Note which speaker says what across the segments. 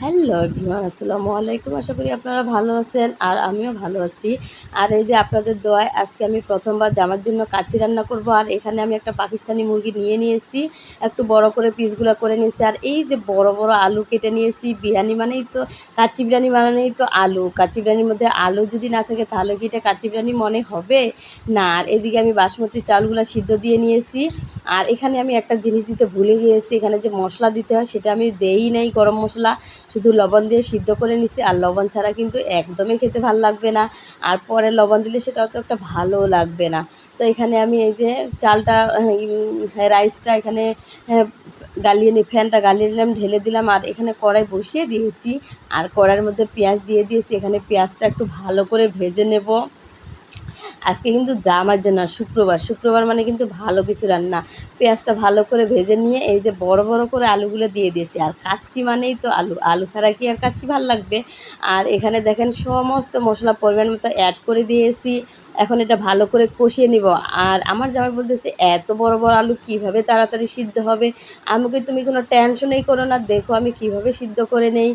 Speaker 1: Hello everyone, আসসালামু আলাইকুম। আশা করি আপনারা ভালো আছেন আর আমিও ভালো আছি। আর এই যে আপনাদের দোয়ায় আজকে আমি প্রথমবার জামার জন্য কাচ্চি রান্না করব আর এখানে আমি একটা পাকিস্তানি মুরগি নিয়ে নিয়েছি। একটু বড় করে পিসগুলো করে নিয়েছি আর এই যে বড় বড় আলু কেটে নিয়েছি, বিরিয়ানি মানেই তো কাচ্চি বিরিয়ানি মানেই তো আলু। কাচ্চি বিরিয়ানির মধ্যে আলু যদি না থাকে তাহলে কি এটা কাচ্চি বিরিয়ানি মনে হবে? না, আর এদিকে আমি বাসমতি চালগুলো সিদ্ধ দিয়ে নিয়েছি। আর এখানে আমি একটা জিনিস দিতে ভুলে গিয়েছি, এখানে যে মশলা দিতে হয় সেটা আমি দেই নাই গরম মশলা। শুধু লবণ দিয়ে সিদ্ধ করে নিছি আর লবণ ছাড়া কিন্তু একদমই খেতে ভালো লাগবে না। আর পরে লবণ দিলে সেটা তো একটা ভালো লাগবে না। তো এখানে আমি এই যে চালটা রাইসটা এখানে হ্যাঁ, গালিয়ে নিই ফ্যানটা গালিয়ে নিলাম ঢেলে দিলাম আর এখানে কড়াই বসিয়ে দিয়েছি। আর কড়াইয়ের মধ্যে পেঁয়াজ দিয়ে দিয়েছি। এখানে পেঁয়াজটা একটু ভালো করে ভেজে নেব। আজকে কিন্তু জামার জন্য শুক্রবার। শুক্রবার মানে কিন্তু ভালো কিছু রান্না। পেঁয়াজটা ভালো করে ভেজে নিয়ে এই যে বড় বড় করে আলুগুলো দিয়ে দিয়েছি। আর কাচ্চি মানেই তো আলু। আলু ছাড়া কি আর কাচ্চি ভালো লাগবে? আর এখানে দেখেন সমস্ত মশলা পরিমাণ মতো অ্যাড করে দিয়েছি। এখন এটা ভালো করে কষিয়ে নিব। আর আমার জামাই বলতেছে, এত বড় বড় আলু কীভাবে তাড়াতাড়ি সিদ্ধ হবে? আমাকে তুমি কোনো টেনশনই করো না, দেখো আমি কীভাবে সিদ্ধ করে নেই।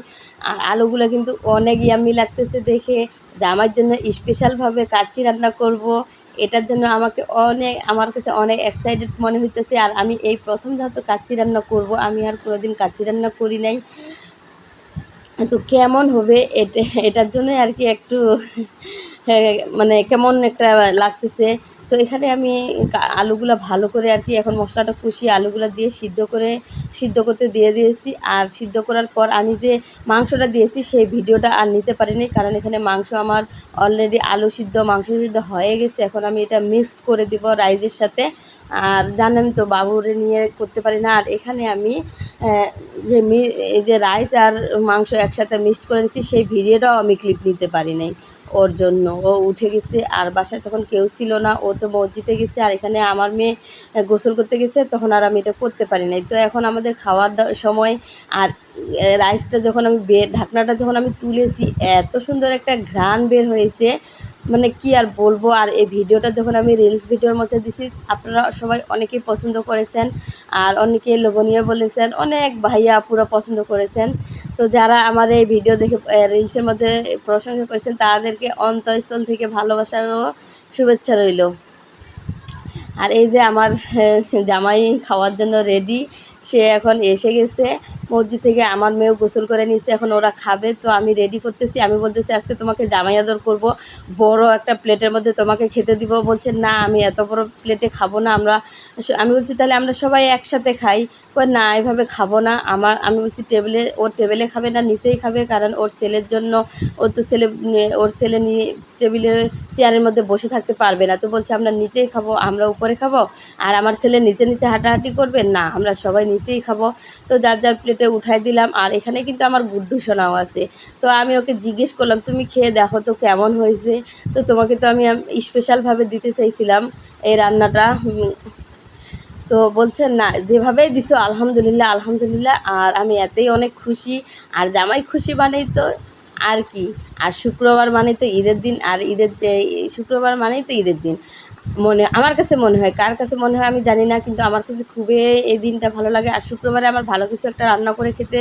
Speaker 1: আর আলুগুলো কিন্তু অনেক ইয়ামি লাগতেছে দেখে। জামার জন্য স্পেশালভাবে কাচ্চি রান্না করব, এটার জন্য আমাকে অনেক, আমার কাছে অনেক এক্সাইটেড মনে হইতেছে। আর আমি এই প্রথম যেহেতু কাচ্চি রান্না করব, আমি আর কোনোদিন কাচ্চি রান্না করি নাই। তো কেমন হবে এটা এটার জন্যই আর কি একটু হ্যাঁ, মানে কেমন একটা লাগতেছে। তো এখানে আমি আলুগুলো ভালো করে আর কি এখন মশলাটা কষিয়ে আলুগুলো দিয়ে সিদ্ধ করে, সিদ্ধ করতে দিয়ে দিয়েছি। আর সিদ্ধ করার পর আমি যে মাংসটা দিয়েছি সেই ভিডিওটা আর নিতে পারিনি, কারণ এখানে মাংস আমার অলরেডি আলু সিদ্ধ, মাংস সিদ্ধ হয়ে গেছে। এখন আমি এটা মিক্সড করে দিব রাইসের সাথে। আর জানেন তো বাবুরে নিয়ে করতে পারি না। আর এখানে আমি যে এই যে রাইস আর মাংস একসাথে মিক্সড করে নিচ্ছি সেই ভিডিওটাও আমি ক্লিপ নিতে পারি নাই। ওর জন্য। ও উঠে গেছে আর বাসায় তখন কেউ ছিল না। ও তো মসজিদে গেছে আর এখানে আমার মেয়ে গোসল করতে গেছে, তখন আর আমি এটা করতে পারি নাই। তো এখন আমাদের খাওয়ার সময় আর রাইসটা যখন আমি বের ঢাকনাটা যখন আমি তুলেছি, এত সুন্দর একটা ঘ্রাণ বের হয়েছে। মানে কি আর বলব? আর এই ভিডিওটা যখন আমি রিলস ভিডিওর মধ্যে দিছি, আপনারা সবাই অনেকেই পছন্দ করেছেন। আর অনেকেই লোভনীয় বলেছেন, অনেক ভাইয়া পুরো পছন্দ করেছেন। তো যারা আমার এই ভিডিও দেখে রিলসের মধ্যে প্রশংসা করেছেন, তাদেরকে অন্তঃস্থল থেকে ভালোবাসা ও শুভেচ্ছা রইল। আর এই যে আমার জামাই খাওয়ার জন্য রেডি সে এখন এসে গেছে। মসজিদ থেকে আমার মেয়েও গোসল করে নিয়েছে, এখন ওরা খাবে। তো আমি রেডি করতেছি। আমি বলতেছি, আজকে তোমাকে জামাই আদর করব। বড় একটা প্লেটের মধ্যে তোমাকে খেতে দিব। বলছে, না, আমি এত বড় প্লেটে খাব না। আমরা আমি বলছি, তাহলে আমরা সবাই একসাথে খাই। কই না, এভাবে খাব না। আমার আমি বলছি, টেবিলে ওর টেবিলে খাবে না, নিচেই খাবে। কারণ ওর ছেলের জন্য ওর তো ছেলে ওর ছেলে নিয়ে টেবিলে চেয়ারের মধ্যে বসে থাকতে পারবে না। তো বলছে, আমরা নিচেই খাব, আমরা উপরে খাব। আর আমার ছেলে নিচে নিচে হাঁটাহাঁটি করবে? না, আমরা সবাই নিচেই খাব। তো যার যার প্লেটে উঠাই দিলাম, আর এখানে কিন্তু আমার গুড্ডু সোনাও আছে। তো আমি ওকে জিজ্ঞেস করলাম, তুমি খেয়ে দেখো তো কেমন হয়েছে? তো তোমাকে তো আমি স্পেশালভাবে দিতে চাইছিলাম এই রান্নাটা তো বলছে, না, যেভাবেই দিছো, আলহামদুলিল্লাহ আলহামদুলিল্লাহ, আর আমি এতেই অনেক খুশি। আর জামাই খুশি মানেই তো আর কি, আর শুক্রবার মানেই তো ঈদের দিন, আর ঈদের শুক্রবার মানেই তো ঈদের দিন। মনে, আমার কাছে মনে হয়, কার কাছে মনে হয় আমি জানি না, কিন্তু আমার কাছে খুবই এই দিনটা ভালো লাগে। আর শুক্রবারে আমার ভালো কিছু একটা রান্না করে খেতে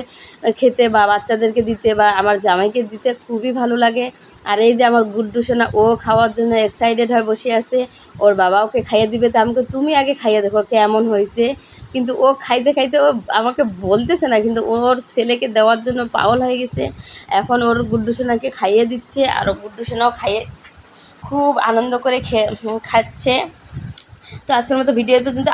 Speaker 1: খেতে বা বাচ্চাদেরকে দিতে বা আমার জামাইকে দিতে খুবই ভালো লাগে। আর এই যে আমার গুড্ডু সোনা, ও খাওয়ার জন্য এক্সাইটেড হয়ে বসে আছে, ওর বাবা ওকে খাইয়ে দিবে। তো আমাকে তুমি আগে খাইয়ে দেখো কেমন হয়েছে। কিন্তু ও খাইতে খাইতে ও আমাকে বলতেছে না, কিন্তু ওর ছেলেকে দেওয়ার জন্য পাগল হয়ে গেছে। এখন ওর গুড্ডু সোনাকে খাইয়ে দিচ্ছে, আর গুড্ডু সোনাও খাইয়ে খুব আনন্দ করে খাচ্ছে। তো আজকের মতো ভিডিও পর্যন্ত।